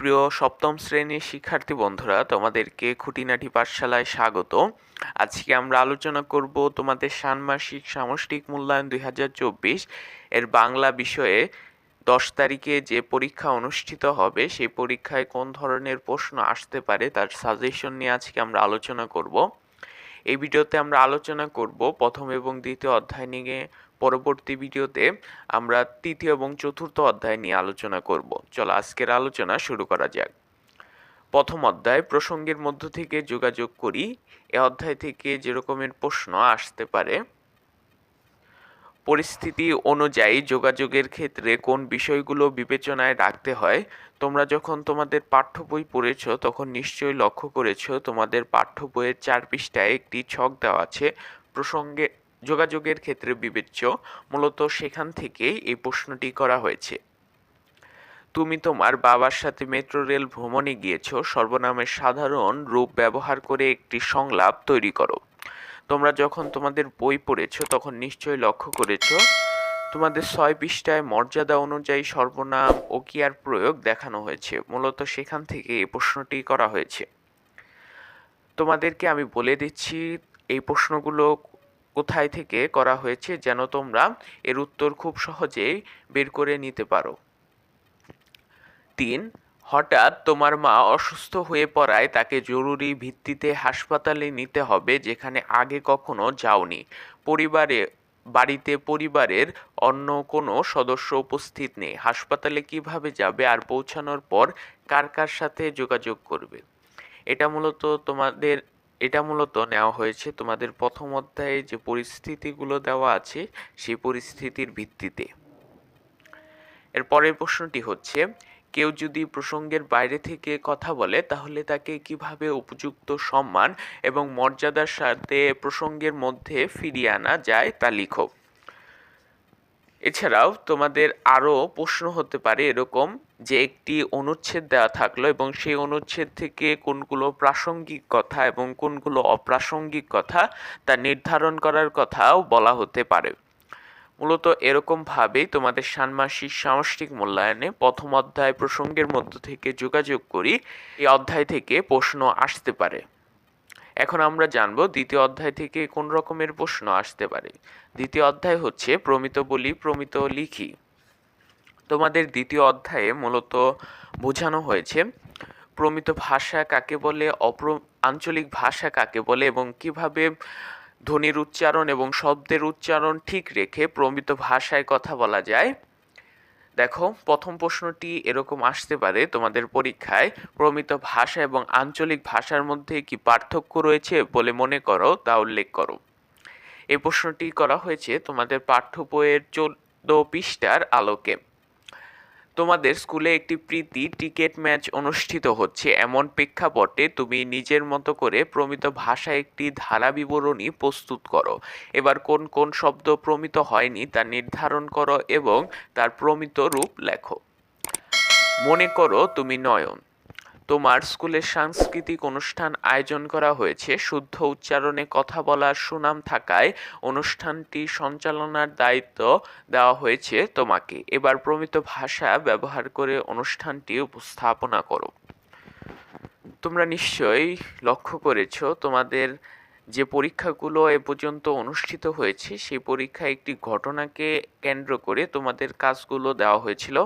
সুপ্রিয় সপ্তম শ্রেণির শিক্ষার্থী বন্ধুরা, তোমাদেরকে খুঁটিনাটি পাঠশালায় স্বাগত। আজকে আমরা আলোচনা করব তোমাদের ষান্মাসিক সামষ্টিক মূল্যায়ন দুই হাজার চব্বিশ এর বাংলা বিষয়ে। দশ তারিখে যে পরীক্ষা অনুষ্ঠিত হবে, সেই পরীক্ষায় কোন ধরনের প্রশ্ন আসতে পারে তার সাজেশন নিয়ে আজকে আমরা আলোচনা করব। এই ভিডিওতে আমরা আলোচনা করব প্রথম এবং দ্বিতীয় অধ্যায় নিয়ে। পরবর্তী ভিডিওতে আমরা তৃতীয় এবং চতুর্থ অধ্যায় নিয়ে আলোচনা করব। চলো আজকের আলোচনা শুরু করা যাক। প্রথম অধ্যায়, প্রসঙ্গের মধ্য থেকে যোগাযোগ করি। এ অধ্যায় থেকে যেরকমের প্রশ্ন আসতে পারে পরিস্থিতি অনুযায়ী যোগাযোগের ক্ষেত্রে কোন বিষয়গুলো বিবেচনায় রাখতে হয়? তোমরা যখন তোমাদের পাঠ্য বই পড়েছ, তখন নিশ্চয়ই লক্ষ্য করেছ, তোমাদের পাঠ্য বইয়ের চার পৃষ্ঠায় একটি ছক দেওয়া আছে, প্রসঙ্গে যোগাযোগের ক্ষেত্রে বিবেচ্য। মূলত সেখান থেকেই এই প্রশ্নটি করা হয়েছে। তুমি তোমার বাবার সাথে মেট্রো রেল ভ্রমণে গিয়েছ, সর্বনামের সাধারণ রূপ ব্যবহার করে একটি সংলাপ তৈরি করো। তোমরা যখন তোমাদের বই পড়েছো, তখন নিশ্চয়ই লক্ষ্য করেছ, তোমাদের ছয় পৃষ্ঠায় মর্যাদা অনুযায়ী সর্বনাম ও কিয়ার প্রয়োগ দেখানো হয়েছে। মূলত সেখান থেকে এই প্রশ্নটি করা হয়েছে। তোমাদেরকে আমি বলে দিচ্ছি, এই প্রশ্নগুলো কোথায় থেকে করা হয়েছে যেন তোমরা এর উত্তর খুব সহজেই বের করে নিতে পারো। তিন হঠাৎ তোমার মা অসুস্থ হয়ে পড়ায় তাকে জরুরি ভিত্তিতে হাসপাতালে নিতে হবে, যেখানে আগে কখনো যাওনি। পরিবারে, বাড়িতে পরিবারের অন্য কোনো সদস্য উপস্থিত নেই। হাসপাতালে কীভাবে যাবে আর পৌঁছানোর পর কার কার সাথে যোগাযোগ করবে? এটা মূলত তোমাদের, এটা মূলত নেওয়া হয়েছে। তোমাদের প্রথম অধ্যায়ে যে পরিস্থিতিগুলো দেওয়া আছে, সেই পরিস্থিতির ভিত্তিতে। এর পরের প্রশ্নটি হচ্ছে কেউ যদি প্রসঙ্গের বাইরে থেকে কথা বলে, তাহলে তাকে কীভাবে উপযুক্ত সম্মান এবং মর্যাদার সাথে প্রসঙ্গের মধ্যে ফিরিয়ে আনা যায় তা লিখো। এছাড়াও তোমাদের আরও প্রশ্ন হতে পারে এরকম যে, একটি অনুচ্ছেদ দেওয়া থাকল এবং সেই অনুচ্ছেদ থেকে কোনগুলো প্রাসঙ্গিক কথা এবং কোনগুলো অপ্রাসঙ্গিক কথা তা নির্ধারণ করার কথাও বলা হতে পারে। মূলত এরকমভাবেই তোমাদের ষান্মাসিক সামষ্টিক মূল্যায়নে প্রথম অধ্যায় প্রসঙ্গের মধ্য থেকে যোগাযোগ করি, এই অধ্যায় থেকে প্রশ্ন আসতে পারে। এখন আমরা জানব দ্বিতীয় অধ্যায় থেকে কোন রকমের প্রশ্ন আসতে পারে। দ্বিতীয় অধ্যায় হচ্ছে প্রমিত বলি, প্রমিত লিখি। তোমাদের দ্বিতীয় অধ্যায়ে মূলত বোঝানো হয়েছে প্রমিত ভাষা কাকে বলে, অপ্র, আঞ্চলিক ভাষা কাকে বলে এবং কীভাবে ধ্বনির উচ্চারণ এবং শব্দের উচ্চারণ ঠিক রেখে প্রমিত ভাষায় কথা বলা যায়। দেখো, প্রথম প্রশ্নটি এরকম আসতে পারে তোমাদের পরীক্ষায়। প্রমিত ভাষা এবং আঞ্চলিক ভাষার মধ্যে কি পার্থক্য রয়েছে বলে মনে করো তা উল্লেখ করো। এই প্রশ্নটি করা হয়েছে তোমাদের পাঠ্য বইয়ের চোদ্দ পৃষ্ঠার আলোকে। তোমাদের স্কুলে একটি প্রীতি টিকেট ম্যাচ অনুষ্ঠিত হচ্ছে। এমন প্রেক্ষাপটে তুমি নিজের মতো করে প্রমিত ভাষায় একটি ধারা বিবরণী প্রস্তুত করো। এবার কোন কোন শব্দ প্রমিত হয়নি তা নির্ধারণ করো এবং তার প্রমিত রূপ লেখো। মনে করো তুমি নয়ন। তোমার স্কুলে সাংস্কৃতিক অনুষ্ঠান আয়োজন করা হয়েছে। শুদ্ধ উচ্চারণে কথা বলার সুনাম থাকায় অনুষ্ঠানটি সঞ্চালনার দায়িত্ব দেওয়া হয়েছে তোমাকে। এবার প্রমিত ভাষা ব্যবহার করে অনুষ্ঠানটি উপস্থাপনা করো। তোমরা নিশ্চয়ই লক্ষ্য করেছ, তোমাদের যে পরীক্ষাগুলো এ পর্যন্ত অনুষ্ঠিত হয়েছে, সেই পরীক্ষায় একটি ঘটনাকে কেন্দ্র করে তোমাদের কাজগুলো দেওয়া হয়েছিল।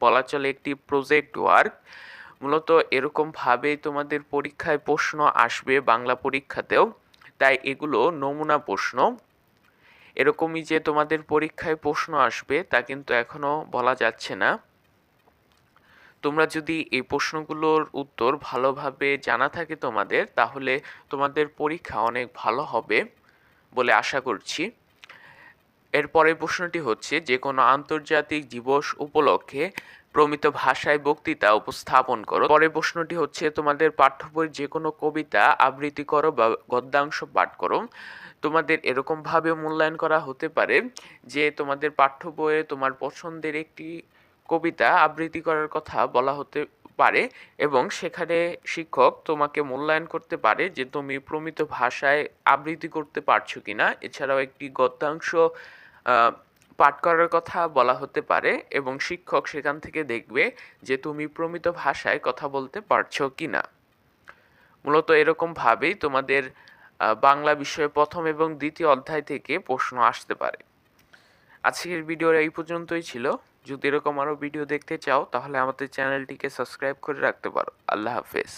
বলা চলে একটি প্রজেক্ট ওয়ার্ক। মূলত এরকমভাবেই তোমাদের পরীক্ষায় প্রশ্ন আসবে বাংলা পরীক্ষাতেও। তাই এগুলো নমুনা প্রশ্ন। এরকমই যে তোমাদের পরীক্ষায় প্রশ্ন আসবে তা কিন্তু এখনও বলা যাচ্ছে না। তোমরা যদি এই প্রশ্নগুলোর উত্তর ভালোভাবে জানা থাকে তোমাদের, তাহলে তোমাদের পরীক্ষা অনেক ভালো হবে বলে আশা করছি। এরপরের প্রশ্নটি হচ্ছে, যে কোনো আন্তর্জাতিক দিবস উপলক্ষে প্রমিত ভাষায় বক্তৃতা উপস্থাপন করো। পরের প্রশ্নটি হচ্ছে, তোমাদের পাঠ্য বইয়ের যে কোনো কবিতা আবৃত্তি করো বা গদ্যাংশ পাঠ করো। তোমাদের এরকমভাবে মূল্যায়ন করা হতে পারে যে তোমাদের পাঠ্য বইয়ে তোমার পছন্দের একটি কবিতা আবৃত্তি করার কথা বলা হতে পারে এবং সেখানে শিক্ষক তোমাকে মূল্যায়ন করতে পারে যে তুমি প্রমিত ভাষায় আবৃত্তি করতে পারছ কিনা। এছাড়াও একটি গদ্যাংশ পাঠ করার কথা বলা হতে পারে এবং শিক্ষক সেখান থেকে দেখবে যে তুমি প্রমিত ভাষায় কথা বলতে পারছ কি না মূলত এরকম ভাবেই তোমাদের বাংলা বিষয়ে প্রথম এবং দ্বিতীয় অধ্যায় থেকে প্রশ্ন আসতে পারে। আজকের ভিডিওর এই পর্যন্তই ছিল। যদি এরকম আরও ভিডিও দেখতে চাও, তাহলে আমাদের চ্যানেলটিকে সাবস্ক্রাইব করে রাখতে পারো। আল্লাহ হাফেজ।